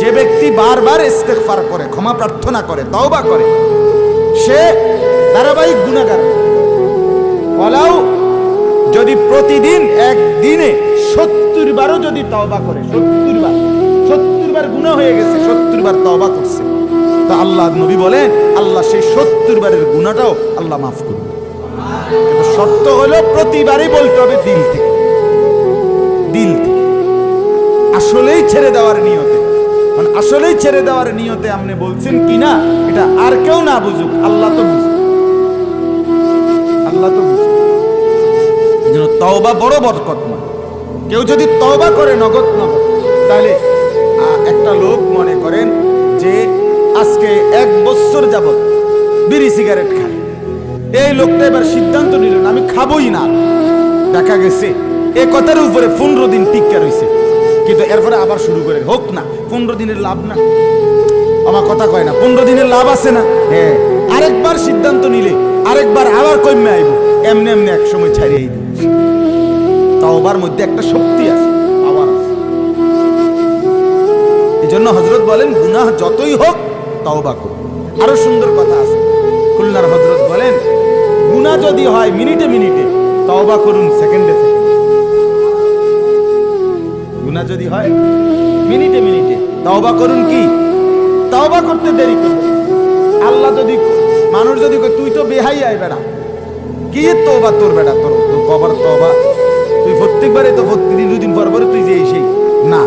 যে ব্যক্তি বারবার ইস্তেগফার করে, ক্ষমা প্রার্থনা করে, তওবা করে, সে ধারাবাহিক গুণাগার বলাও যদি প্রতিদিন একদিনে সত্তর বারও যদি তওবা করে, সত্তর বার সত্তর বার গুণা হয়ে গেছে, সত্তর বার তওবা করছে। তো আল্লাহ নবী বলেন, আল্লাহ সেই সত্তর বারের গুণাটাও আল্লাহ মাফ করবে শর্ত হলো প্রতিবারই বলতে হবে দিল থেকে। দিল থেকে। আসলেই ছেড়ে দেওয়ার নিয়তে। আসলেই ছেড়ে দেওয়ার নিয়তে আপনি বলছেন কি না এটা আর কেউ না বুঝুক। আল্লাহ তো বুঝুক। আল্লাহ তো বুঝুক। তওবা বড় বরকতময়। কেউ যদি তওবা করে নগদ নগদ, তাহলে একটা লোক মনে করেন যে আজকে এক বছর যাবত বিড়ি সিগারেট খায়। এই লোকটা এবার সিদ্ধান্ত নিল না, আমি খাবই না। দেখা গেছে, এ কথার উপরে পনেরো দিন টিকা রয়েছে কিন্তু এরপরে আবার শুরু করে, হোক না, পনেরো দিনের লাভ না। আমার কথা কয় না, পনেরো দিনের লাভ আছে না? হ্যাঁ আরেকবার সিদ্ধান্ত নিলে, আরেকবার আবার কমে আইব, এমনি এমনি এক সময় ছাড়িয়ে দিব তাওবার মধ্যে একটা শক্তি আছে, পাওয়ার আছে। এই জন্য হজরত বলেন, গুনাহ যতই হোক তওবা করো। আরও সুন্দর কথা আছে। খুলনার হজরত বলেন গুনাহ যদি হয় মিনিটে মিনিটে, তওবা করুন সেকেন্ডে গুনাহ যদি হয় মিনিটে মিনিটে, তওবা করুন কি? তওবা করতে দেরি করবে আল্লাহ যদি, মানুষ যদি তুই তো বেহাই আয় বেড়া। কি তওবা তোর বেড়া? তোর তো কবার তওবা। তুই প্রত্যেকবারে তো প্রতিদিন দুদিন পর পরে তুই যে সেই না,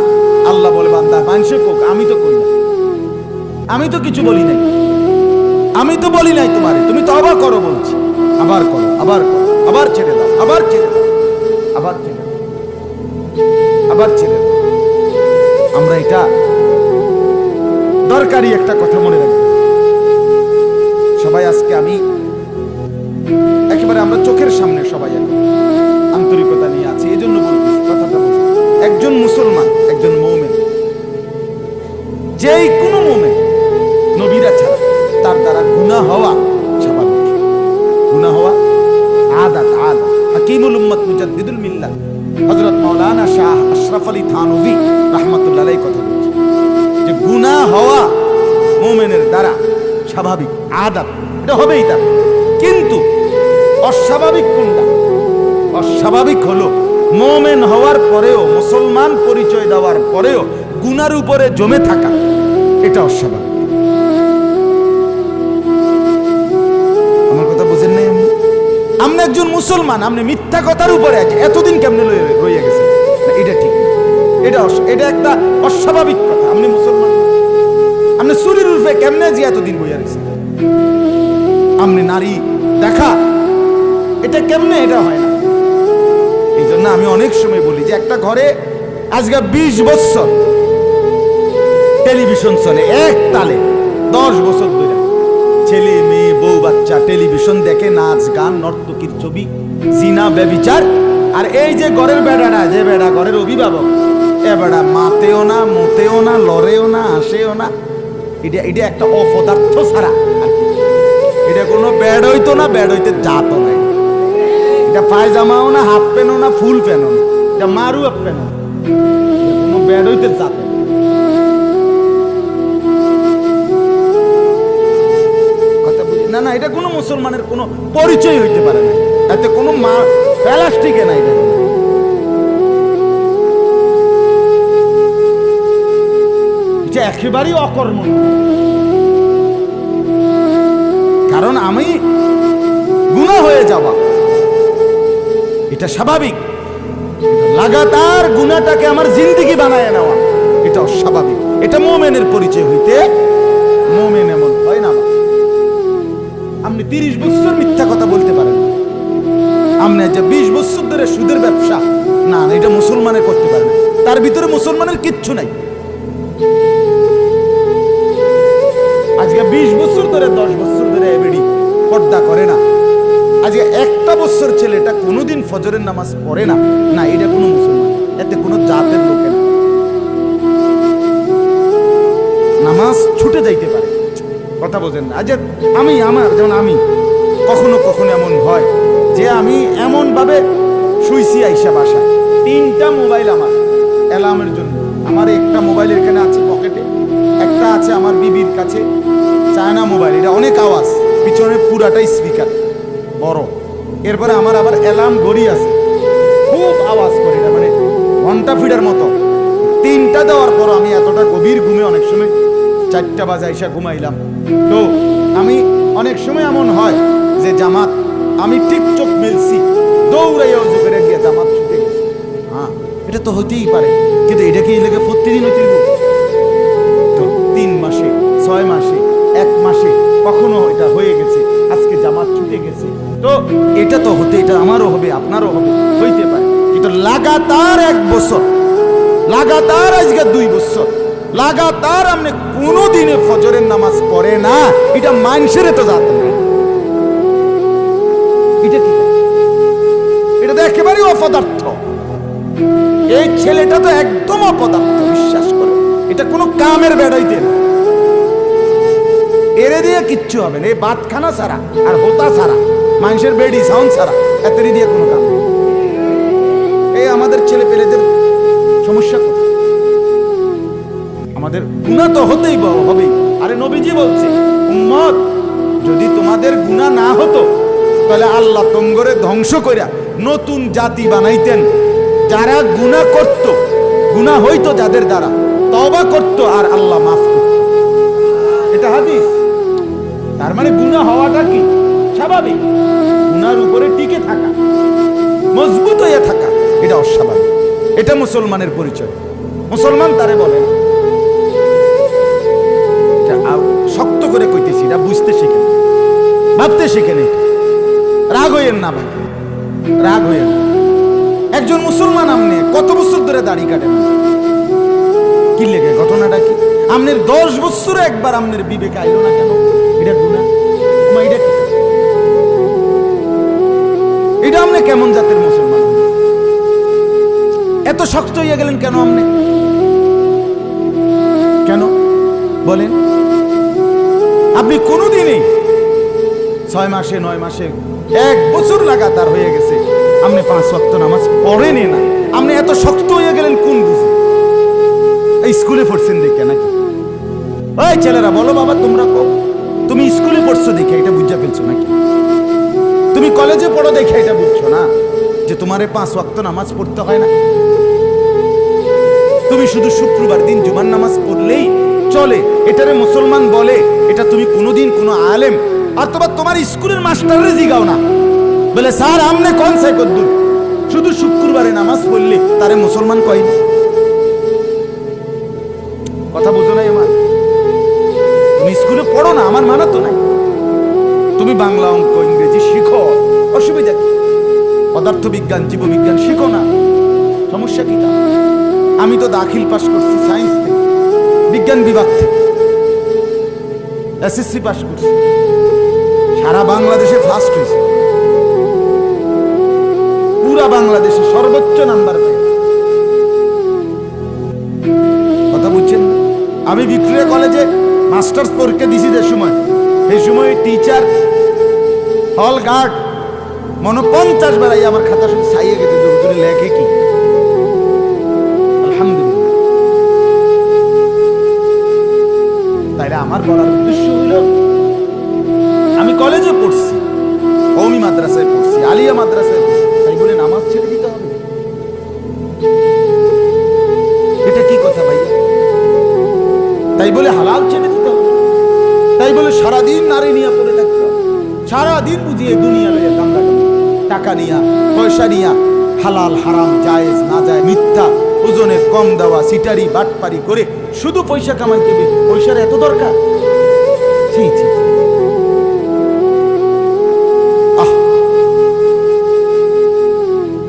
আল্লাহ বলে, বান্দা মানুষে কোক, আমি তো করি না। আমি তো কিছু বলি নাই। আমি তো বলি নাই তোমারে। তুমি তো আবার করো বলছি। আবার করো আবার করো, আবার ছেড়ে দাও, আবার ছেড়ে দাও, আবার ছেড়ে দাও, আবার ছেড়ে দাও। আমরা এটা দরকারি একটা কথা মনে রাখব। সবাই আজকে আমি একেবারে আমরা চোখের সামনে সবাই এখন আন্তরিকতা নিয়ে আছি এই জন্য কথাটা একজন মুসলমান, একজন মৌমেন, যেই কোনো মোমেন নবীরা ছাড়া তার দ্বারা গুণা হওয়া হাকিমুল উম্মত মুজাদ্দিদুল মিল্লাহ হযরত মাওলানা শাহ আশরাফ আলী কথা যে হওয়া দ্বারা স্বাভাবিক আদাত এটা হবেই তার কিন্তু অস্বাভাবিক কোনটা? অস্বাভাবিক হলো মোমেন হওয়ার পরেও, মুসলমান পরিচয় দেওয়ার পরেও গুনার উপরে জমে থাকা, এটা অস্বাভাবিক। মুসলমান আপনি মিথ্যা কথার উপরে আছে। এতদিন কেমনে রইয়া গেছে? এটা ঠিক। এটা এটা একটা অস্বাভাবিক কথা। আপনি মুসলমান। আপনি চুরির রূপে কেমনে যে এতদিন বইয়া রয়েছে? আপনি নারী দেখা, এটা কেমনে এটা হয় এই জন্য আমি অনেক সময় বলি যে একটা ঘরে আজকে বিশ বছর টেলিভিশন চলে, এক তালে দশ বছর ধরে। ছেলে, মেয়ে, বউ, বাচ্চা, টেলিভিশন দেখে, নাচ, গান, নর্তকীর ছবি, জিনা, ব্যবিচার আর এই যে ঘরের বেড়াটা, যে বেড়া ঘরের অভিভাবক, এ বেড়া মাতেও না মোতেও না, লড়েও না আসেও না এটা এটা একটা অপদার্থ ছাড়া এটা কোনো ব্যাড হইতো না ব্যাড হইতে জাতো না এটা। পায়জামাও না, হাফ প্যান্টও না, ফুল প্যান্টও না এটা মারু হাফ প্যান্টও না। কোনো ব্যাড হইতে জাতো না। এটা কোনো মুসলমানের কোনো পরিচয় হইতে পারে না। এতে কোনো মা প্লাস্টিকে নাই এটা একেবারেই অকর্ম কারণ আমি গুণা হয়ে যাওয়া। এটা স্বাভাবিক। লাগাতার গুণাটাকে আমার জিন্দিগি বানায় নেওয়া এটা অস্বাভাবিক এটা মোমেনের পরিচয় হইতে মোমেন তিরিশ বছর মিথ্যা কথা বলতে পারেন। আপনি যে বিশ বছর ধরে সুদের ব্যবসা, না, এটা মুসলমানে করতে পারে তার ভিতরে মুসলমানের কিচ্ছু নাই। আজকে বিশ বছর ধরে, দশ বছর ধরে এবেডি পর্দা করে না। আজকে একটা বছর ছেলেটা কোনোদিন ফজরের নামাজ পড়ে না। না, এটা কোনো মুসলমান, এতে কোনো জাতের লোকে না। নামাজ ছুটে যাইতে পারে। কথা বোঝেন না। আজ আমি, আমার, যেমন আমি, কখনো কখনো এমন হয় যে যে আমি এমনভাবে শুইছি আইসা বাসা তিনটা মোবাইল আমার, অ্যালার্মের জন্য। আমার একটা মোবাইল এখানে আছে পকেটে, একটা আছে আমার বিবির কাছে, চায়না মোবাইল, এটা অনেক আওয়াজ, পিছনে পুরাটাই স্পিকার বড়। এরপরে আমার আবার অ্যালার্ম ঘড়ি আছে, খুব আওয়াজ করে এটা মানে ঘণ্টা ফিডার মতো। তিনটা দেওয়ার পর আমি এতটা গভীর ঘুমে অনেক সময় চারটা বাজে এসে ঘুমাইলাম। তো আমি অনেক সময় এমন হয় যে জামাত, আমি ঠিক চোখ মিলছি, দৌড়াইয়া উজু করে গিয়ে জামাত ছুটে হ্যাঁ এটা তো হতেই পারে, কিন্তু এটা কি লেগে প্রতিদিন হতে? তো তিন মাসে, ছয় মাসে, এক মাসে কখনো এটা হয়ে গেছে, আজকে জামাত ছুটে গেছে। তো এটা তো হতে, এটা আমারও হবে, আপনারও হবে, হইতে পারে। কিন্তু লাগাতার এক বছর, লাগাতার আজকে দুই বছর, লাগাতার আপনি কোনো দিনে ফজরের নামাজ পড়ে না। এটা মানুষের তো জাত এটা কি? এটা তো একেবারেই অপদার্থ। এই ছেলেটা তো একদম অপদার্থ, বিশ্বাস করে। এটা কোনো কামের বেড়াইতে না। এরে দিয়ে কিচ্ছু হবে না। এই বাতখানা ছাড়া আর হোতা ছাড়া মানুষের বেডি সাউন্ড ছাড়া, এতেরই দিয়ে কোনো কাম। এই আমাদের ছেলে পেলেদের সমস্যা কোথায়? আমাদের গুণা তো হতেই হবে। আরে নবীজি বলছে, উম্মত, যদি তোমাদের গুণা না হতো, তাহলে আল্লাহ তঙ্গরে ধ্বংস করিয়া নতুন জাতি বানাইতেন। যারা গুণা করত, গুণা হইতো যাদের দ্বারা তবা করত আর আল্লাহ মাফ করত। এটা হাদিস। তার মানে গুণা হওয়াটা কি? স্বাভাবিক। গুনার উপরে টিকে থাকা, মজবুত হয়ে থাকা, এটা অস্বাভাবিক। এটা মুসলমানের পরিচয়। মুসলমান তারে বলে না এটা বুঝতে শিখেন ভাবতে শিখেন এটা। রাগ হইয়েন না ভাই। রাগ হইয়েন একজন মুসলমান আমনে কত বছর ধরে দাড়ি কাটেন কি লেগে? ঘটনাটা কি? আমনের দশ বছর একবার আমনের বিবেক আইল না কেন? এটা গুণা এটা এটা কেমন জাতের মুসলমান? এত শক্ত হইয়া গেলেন কেন আমনে? কেন? বলেন। আপনি কোনোদিনই ছয় মাসে, নয় মাসে, এক বছর লাগাতার হয়ে গেছে। আপনি পাঁচ ওয়াক্ত নামাজ পড়েনি না। আপনি এত শক্ত হয়ে গেলেন কোন বুঝে? এই স্কুলে পড়ছেন দেখে নাকি? ওই ছেলেরা, বলো বাবা, তোমরা কো তুমি স্কুলে পড়ছো দেখে, এটা বুঝা ফেলছো নাকি? তুমি কলেজে পড়ো দেখে এটা বুঝছ না? যে তোমারে পাঁচ ওয়াক্ত নামাজ পড়তে হয় না? তুমি শুধু শুক্রবার দিন জুমার নামাজ পড়লেই চলে, এটারে মুসলমান বলে এটা তুমি কোনোদিন কোনো আলেম অথবা তোমার স্কুলের মাস্টারে জিগাও না। বলে, স্যার, আমনে কোন সে কদ্দুর? শুধু শুক্রবারে নামাজ পড়লে তারে মুসলমান কয় কথা বুঝো নাই আমার? তুমি স্কুলে পড়ো না, আমার মানা তো নাই। তুমি বাংলা অঙ্ক, ইংরেজি শিখো, অসুবিধা কি? পদার্থ বিজ্ঞান, জীববিজ্ঞান শিখো না। সমস্যা কি আমি তো দাখিল পাশ করছি সায়েন্স থেকে বিজ্ঞান বিভাগ থেকে এসএসসি পাস করছে। সারা বাংলাদেশে ফার্স্ট হয়েছে। পুরা বাংলাদেশে সর্বোচ্চ নাম্বার কথা বুঝছেন আমি ভিক্টোরিয়া কলেজে মাস্টার্স পরীক্ষা দিছি যে সময়। সেই সময় টিচার হল গার্ড মনে পঞ্চাশ বেড়াই আমার খাতা শুধু ছাইয়ে গেছে। লেখে কি? আমার বলার উদ্দেশ্য হইল, আমি কলেজে পড়ছি কৌমি মাদ্রাসায় পড়ছি, আলিয়া মাদ্রাসায় পড়ছি, তাই বলে নামাজ ছেড়ে দিতে হবে? এটা কি কথা ভাই তাই বলে হালাল ছেড়ে দিতে হবে? তাই বলে সারাদিন নারী নিয়ে পড়ে থাকতে হবে? সারাদিন বুঝিয়ে দুনিয়া লইয়া কামড়া টাকা নিয়া, পয়সা নিয়া, হালাল, হারাম, জায়েজ, না যায় মিথ্যা, ওজনে কম দেওয়া, সিটারি, বাটপারি করে শুধু পয়সা কামাইতে পয়সার এত দরকার?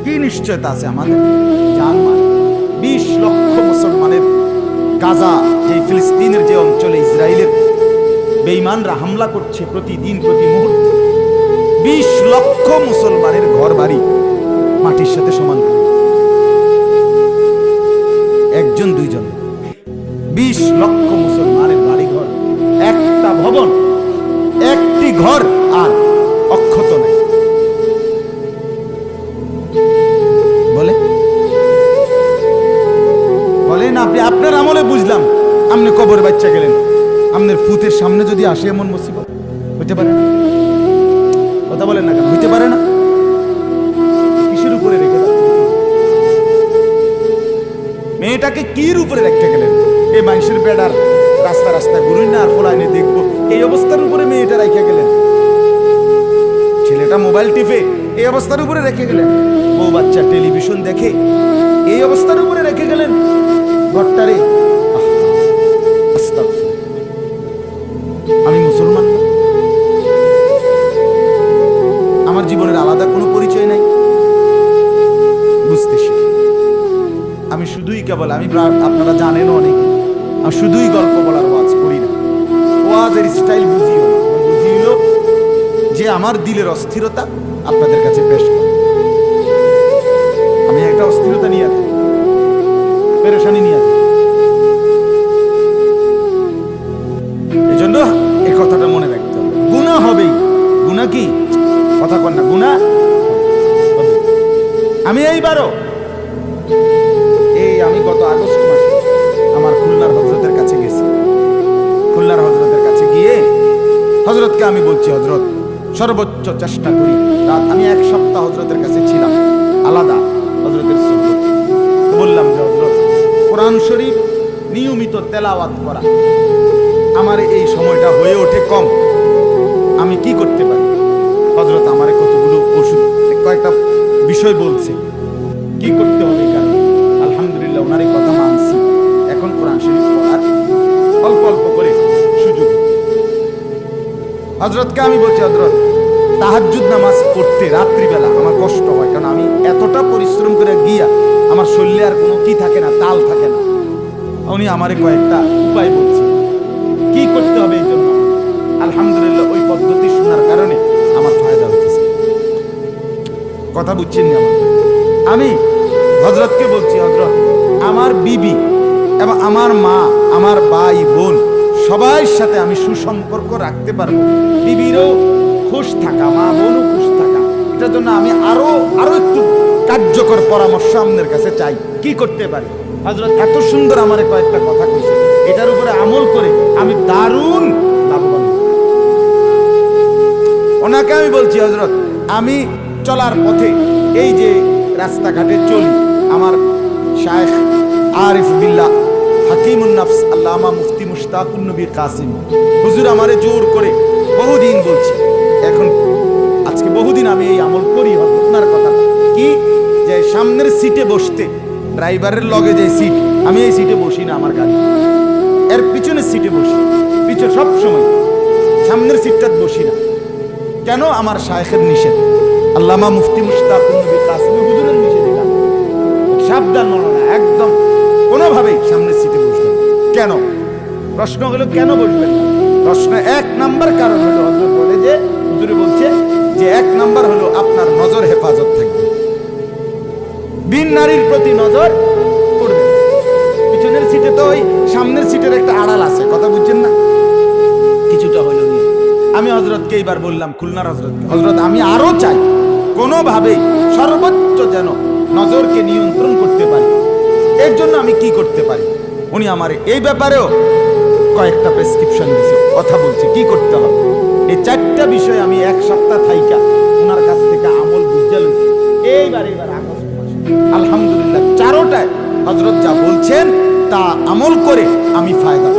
কি নিশ্চয়তা আছে আমাদের? বিশ লক্ষ মুসলমানের গাজা যে ফিলিস্তিনের যে অঞ্চলে ইসরায়েলের বেঈমানরা হামলা করছে প্রতিদিন, প্রতি মুহূর্তে। বিশ লক্ষ মুসলমানের ঘর বাড়ি মাটির সাথে সমান। একজন, দুইজন। বিশ লক্ষ মুসলমানের বাড়িঘর, একটা ভবন, একটি ঘর আর অক্ষত নেই। বলে? বলেন আপনি, আপনার আমলে বুঝলাম। আপনি কবর বাচ্চা গেলেন। আপনার ফুতের সামনে যদি আসে এমন মুসিবত হতে পারে কথা বলেন না কেন? বেড়ার রাস্তা রাস্তা ঘুরুই না আর ফলাইনে দেখব। এই অবস্থার উপরে মেয়েটা রেখে গেলেন। ছেলেটা মোবাইল টিপে এই অবস্থার উপরে রেখে গেলেন। বউ বাচ্চা টেলিভিশন দেখে এই অবস্থার উপরে রেখে গেলেন। ঘরটারে আমি মুসলমান। আমার জীবনের আলাদা কোনো পরিচয় নাই। বুঝতে শিখি। আমি শুধুই কেবল, আমি আপনারা জানেন অনেক। আমি শুধুই গল্প বলার ওয়াজ করি না। ওয়াজের স্টাইল না। আমার যে আমার দিলের অস্থিরতা আপনাদের কাছে পেশ করা আমি একটা অস্থিরতা নিয়ে আছি পেরেশানি নিয়ে আছি এই জন্য এই কথাটা মনে রাখতে হবে। গুণা হবেই। গুণা কি? কথা কন না। গুণা। আমি এইবারও হজরতকে আমি বলছি, হজরত, সর্বোচ্চ চেষ্টা করি। রাত আমি এক সপ্তাহ হজরতের কাছে ছিলাম, আলাদা হজরতের বললাম যে, হজরত, কোরআন শরীফ নিয়মিত তেলাওয়াত করা। আমার এই সময়টা হয়ে ওঠে কম। আমি কি করতে পারি? হজরত আমার কতগুলো ওষুধ, কয়েকটা বিষয় বলছে। কি করতে হবে? হজরতকে আমি বলছি হজরত তাহাজ্জুদ নামাজ পড়তে রাত্রিবেলা আমার কষ্ট হয়, কারণ আমি এতটা পরিশ্রম করে গিয়া আমার শরীরে আর কোনো কি থাকে না, তাল থাকে না। উনি আমারে কয়েকটা উপায় বলছে কি করতে হবে এই জন্য? আলহামদুলিল্লাহ, ওই পদ্ধতি শোনার কারণে আমার ফায়দা হতেছে কথা বুঝছেন না আমি হজরতকে বলছি হজরত আমার বিবি এবং আমার মা, আমার ভাই বোন সবার সাথে আমি সুসম্পর্ক রাখতে পারব। বিবিরও খুশ থাকা, মা বোনও খুশ থাকা। এটার জন্য আমি আরও আরও একটু কার্যকর পরামর্শ আপনাদের কাছে চাই। কি করতে পারি? হজরত এত সুন্দর আমার কয়েকটা কথা কইছে। এটার উপরে আমল করে আমি দারুণ লাভবান। ওনাকে আমি বলছি হজরত আমি চলার পথে এই যে রাস্তাঘাটে চলি, আমার শায়েখ আরিফ বিল্লাহ হাকিমুন নাফস আল্লামা মুফতি নবী কাসিম। হুজুর আমারে জোর করে বহুদিন বলছি, এখন আজকে বহুদিন আমি এই আমল করি আপনার কথা। কি? যে সামনের সিটে বসতে, ড্রাইভারের লগে যে সিট, আমি এই সিটে বসি না আমার গাড়ি। এর পিছনের সিটে বসি, পিছনে সব সময়। সামনের সিটটা বসি না। কেন? আমার শায়েখের নিষেধ। আল্লামা মুফতি নবী কাসিম হুজুরের নিষেধ সাবধান প্রশ্ন হলো, কেন বসবেন প্রশ্ন এক নাম্বার কারণ হলো বলে যে, হুজুরে বলছে যে এক নাম্বার হলো আপনার নজর হেফাজত থাকবে। বিন নারীর প্রতি নজর পড়বে। পিছনের সিটে তো ওই সামনের সিটের একটা আড়াল আছে, কথা বুঝছেন না? কিছুটা নিয়ে। আমি হজরতকে এইবার বললাম, খুলনার হজরত হজরত আমি আরও চাই কোনোভাবেই সর্বোচ্চ যেন নজরকে নিয়ন্ত্রণ করতে পারি। এর জন্য আমি কি করতে পারি? উনি আমার এই ব্যাপারেও কয়েকটা প্রেসক্রিপশন দিছে, কথা বলছে, কি করতে হবে? এই চারটা বিষয় আমি এক সপ্তাহ থাইকা ওনার কাছ থেকে আমল বুঝে লইছি। এইবার এইবার আগস্ট আলহামদুলিল্লাহ, চারোটায় হজরত যা বলছেন, তা আমল করে আমি ফায়দা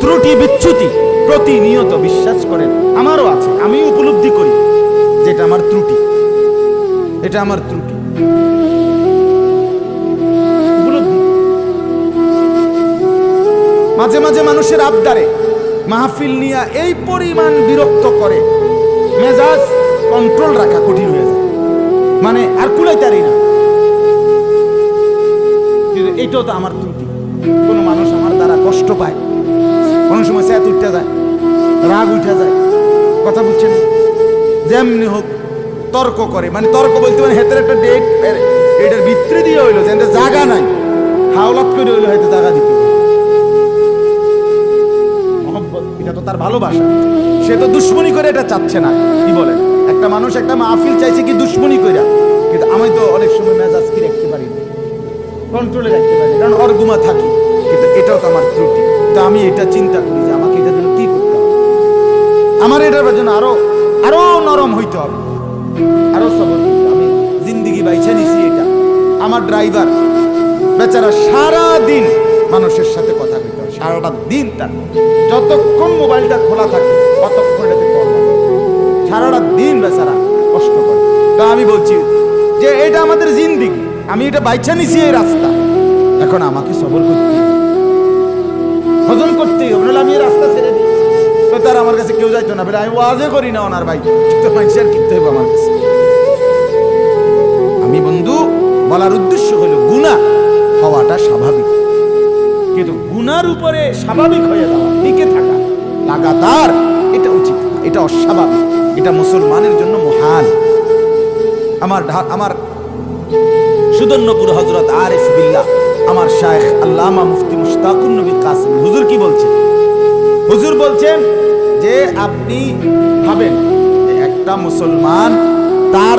ত্রুটি বিচ্যুতি প্রতিনিয়ত বিশ্বাস করেন, আমারও আছে আমি উপলব্ধি করি, যেটা আমার ত্রুটি, এটা আমার ত্রুটি। মাঝে মাঝে মানুষের আবদারে মাহফিল নিয়ে এই পরিমাণ বিরক্ত করে। মেজাজ কন্ট্রোল রাখা কঠিন হয়ে যায়। মানে আর কুলাইতারি না। এটাও তো আমার ত্রুটি। কোনো মানুষ আমার দ্বারা কষ্ট পায়। কোনো সময় স্যাত উঠতে যায়, রাগ উঠে যায়। কথা বুঝছেন? যেমনি হোক তর্ক করে। মানে তর্ক বলতে মানে হেতের একটা ডেট এটার ভিতরে দিয়ে হইল যে জায়গা নাই। হাওলাত করে হইল হয়তো জায়গা দিতে। তার ভালোবাসা। সে তো দুশ্মনী করে এটা চাচ্ছে না। কি বলে? একটা মানুষ একটা মাহফিল চাইছে কি দুশ্মনী কইরা? কিন্তু আমি তো অনেক সময় মেজাজ কি রাখতে পারি কন্ট্রোলে রাখতে পারি কারণ অর্গুমা থাকি। কিন্তু এটাও তো আমার ত্রুটি। তো আমি এটা চিন্তা করি যে আমাকে এটার জন্য কি করতে হবে? আমার এটার জন্য আরও আরও নরম হইতে হবে। আরও করতে আমি জিন্দিগি বাইছে নিছি এটা। আমার ড্রাইভার বেচারা সারা দিন মানুষের সাথে সারাটা দিন তার। যতক্ষণ মোবাইলটা খোলা থাকে, ততক্ষণ কল লাগে। সারাটা দিন বেচারা কষ্ট করে। তো আমি বলছি যে, এটা আমাদের জিন্দিগি। আমি এটা বাইছা নিছি এই রাস্তা। এখন আমাকে সবল করতে হজম করতেই হবে, নাহলে আমি এই রাস্তা ছেড়ে দিই। তো তার আমার কাছে কেউ যাইতো না। বলে, আমি ওয়াজে করি না ওনার ভাই। তো মানুষের কিনতে হবে আমার কাছে। আমি বন্ধু, বলার উদ্দেশ্য হলো গুণা হওয়াটা স্বাভাবিক। গুনার উপরে স্বাভাবিক হয়ে যাওয়া, টিকে থাকা। লাগাতার, এটা উচিত, এটা অস্বাভাবিক, এটা মুসলমানের জন্য মহান। আমার আমার সুদর্ণপুর হজরত আরিফ বিল্লাহ আমার শায়েখ আল্লামা মুফতি মুশতাকুর নবী কাসিম, হুজুর কি বলছেন? হুজুর বলছেন যে আপনি ভাবেন একটা মুসলমান তার